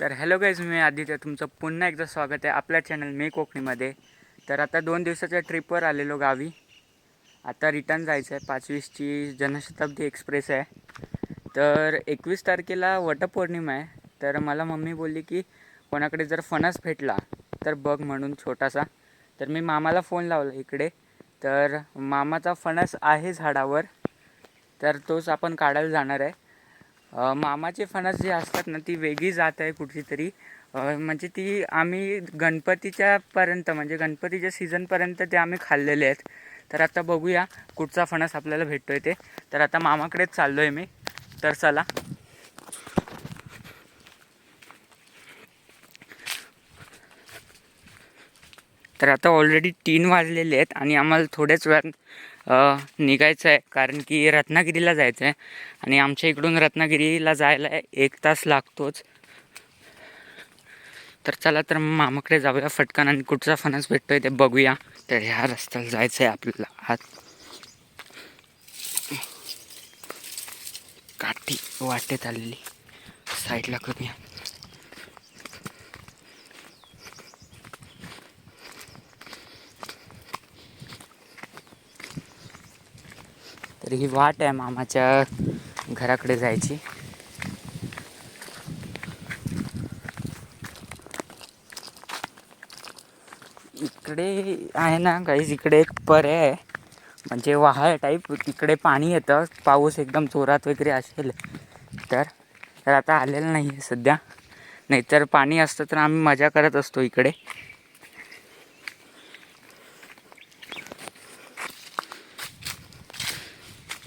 तर hello guys मी आदित्य तुमचं पुन्हा एकदा स्वागत आहे आपल्या चॅनल मी कोकणीमध्ये. तर आता दोन दिवसाच्या ट्रिपवर आलेलो गावी. आता रिटर्न जायचं आहे पाचवीसची जनशताब्दी एक्सप्रेस आहे. तर एकवीस तारखेला वटपौर्णिमा आहे. तर मला मम्मी बोलली की कोणाकडे जर फणस भेटला तर बघ म्हणून छोटासा. तर मी मामाला फोन लावला इकडे. तर मामाचा फणस आहे झाडावर. तर तोच आपण काढायला जाणार आहे. मामाचे फणस जे असतात ना ती वेगळी जात आहे कुठली तरी म्हणजे ती आम्ही गणपतीच्या पर्यंत म्हणजे गणपतीच्या सीझनपर्यंत ते आम्ही खाल्लेले आहेत. तर आता बघूया कुठचा फणस आपल्याला भेटतोय ते. तर आता मामाकडेच चाललो आहे मी. तर चला. तर आता ऑलरेडी तीन वाजलेले आहेत आणि आम्हाला थोड्याच वेळात निघायचं आहे कारण की रत्नागिरीला जायचं आहे आणि आमच्या इकडून रत्नागिरीला जायला एक तास लागतोच. तर चला तर मामाकडे जाऊया फटकन आणि कुठचा फणस भेटतो आहे ते बघूया. तर ह्या रस्त्याला जायचं आहे आपल्याला. आत काठी वाटेत आलेली. साईडला करूया. तर ही वाट आहे मामाच्या घराकडे जायची. इकडे आहे ना काहीच इकडे एक पर्याय आहे. म्हणजे वहाळ टाईप तिकडे पाणी येतं. पाऊस एकदम जोरात वगैरे असेल तर. तर आता आलेलं नाही आहे सध्या. नाहीतर पाणी असतं तर आम्ही मजा करत असतो इकडे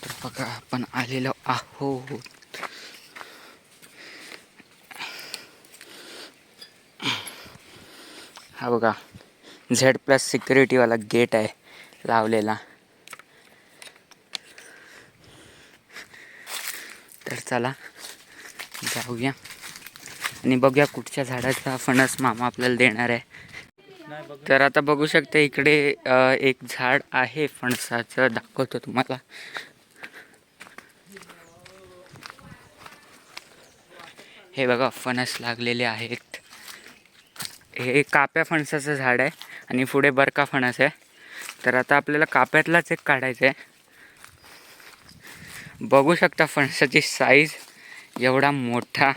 तर बघा आपण आलेलो आहोत. हा बघा झेड प्लस सिक्युरिटीवाला गेट आहे लावलेला. तर चला जाऊया. आणि बघूया कुठच्या झाडाचा फणस मामा आपल्याला देणार आहे. तर आता बघू शकता इकडे एक झाड आहे फणसाचं. दाखवतो तुम्हाला. हे बघा फणस लागलेले आहेत. हे काप्या फणसाचं झाड आहे आणि पुढे बरका फणस आहे. तर आता आपल्याला काप्यातलाच एक काढायचं आहे. बघू शकता फणसाची साईज एवढा मोठा.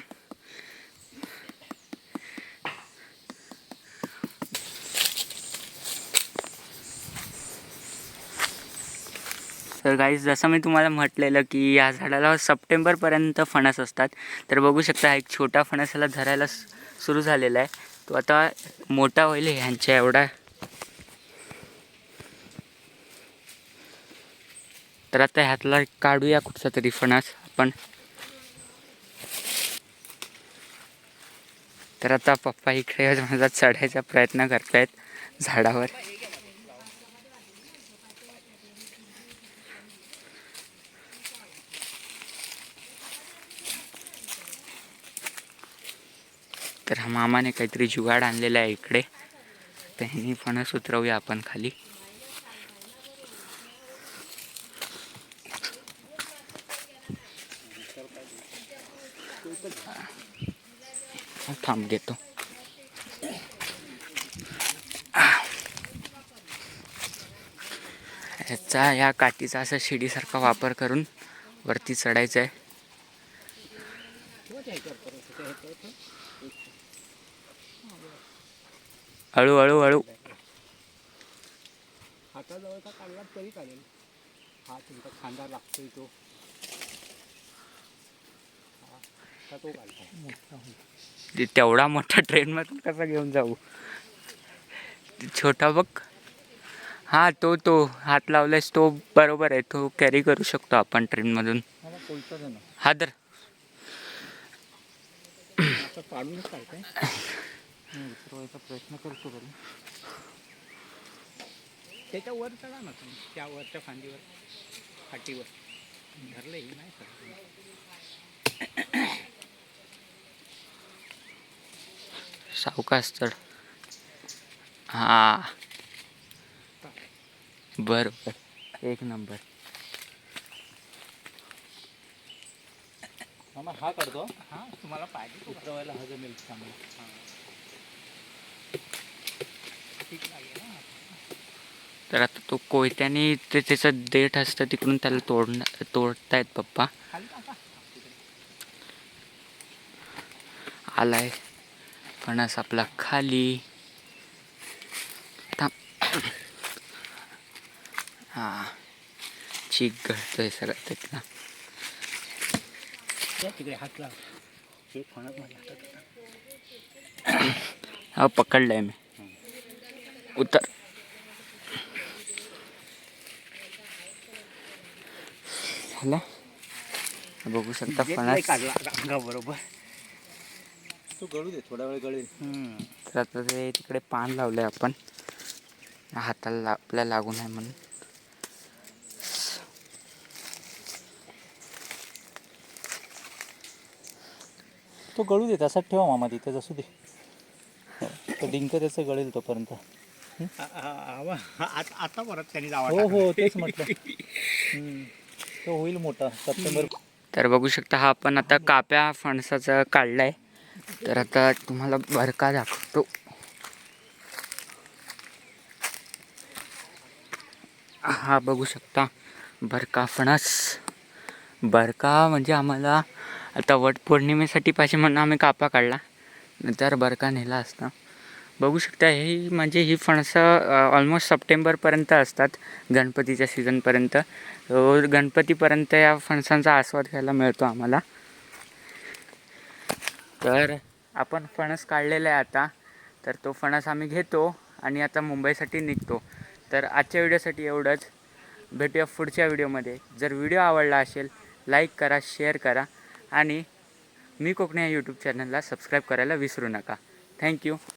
तर गाईज जसं मी तुम्हाला म्हटलेलं की या झाडाला सप्टेंबरपर्यंत फणस असतात. तर बघू शकता हा एक छोटा फणस याला धरायला सुरू झालेला आहे. तो आता मोठा होईल ह्यांच्या एवढा. तर आता ह्यातला काढूया कुठचा तरी फणस आपण. तर आता पप्पा इकडे माझा चढायचा प्रयत्न करतायत झाडावर. तर मामाने काहीतरी जुगाड आणलेला आहे इकडे. त्यांनी फणस उतरवूया आपण खाली. थांब घेतो. ह्याचा या काठीचा असा शिडीसारखा वापर करून वरती चढायचं आहे हळू हळू हळू. काढला तरी चालेल. हा तुमचा खांदा लागतोय तो. तेवढा मोठा ट्रेनमधून कसा घेऊन जाऊ? छोटा बघ. हा तो तो. हात लावलायस तो बरोबर आहे. तो कॅरी करू शकतो आपण ट्रेनमधून हा तर मी उतरवायचा प्रयत्न करतो बरं. त्याच्या वर चढा ना तुम्ही. त्या वरच्या फांदीवर फाटीवर. धरलं ही नाही सर सावकाश चढ. हा. बरोबर एक नंबर. हा मामा हा काढतो. हां तुम्हाला पाहिजे उतरवायला हा जमेल चांगला लागेल ना तर आता तो कोयत्याने ते त्याचं देठ असतं तिकडून त्याला तोड तोडतायत पप्पा. आलाय. फणस आपला खाली. थांब. हा. चीक गळतोय सगळं तिथला हे. हा पकडलाय मी. उतर. झालं. बघू शकता फणस. काढला अंगाबरोबर तो गळू दे थोडा वेळ गळेल. तर आता ते तिकडे पान लावलंय आपण. हाताला ला- आपल्या लागू नये म्हणून. तो गळू दे तसाच ठेवा मामा तिथे असू दे. तो डिंक त्याचं गळेल तोपर्यंत. आता परत त्यांनी जावा हो हो तेच म्हटलं. तो होईल मोठा सप्टेंबर. तर बघू शकता हा आपण आता काप्या फणसाचा काढलाय. तर आता तुम्हाला बरका दाखवतो. हा बघू शकता बरका फणस. बरका म्हणजे आम्हाला आता वट पौर्णिमेसाठी पाहिजे म्हणून आम्ही कापा काढला. नंतर बरका नेला असता. बघू शकता ही म्हणजे ही फणसं ऑलमोस्ट सप्टेंबरपर्यंत असतात गणपतीच्या सीझनपर्यंत गणपतीपर्यंत या फणसांचा आस्वाद घ्यायला मिळतो आम्हाला. तर आपण फणस काढलेला आहे आता. तर तो फणस आम्ही घेतो आणि आता मुंबईसाठी निघतो. तर आजच्या व्हिडिओसाठी एवढंच. भेटूया पुढच्या व्हिडिओमध्ये. जर व्हिडिओ आवडला असेल लाईक करा शेअर करा आणि मी कोकणी या यूट्यूब चॅनलला सबस्क्राईब करायला विसरू नका. थँक्यू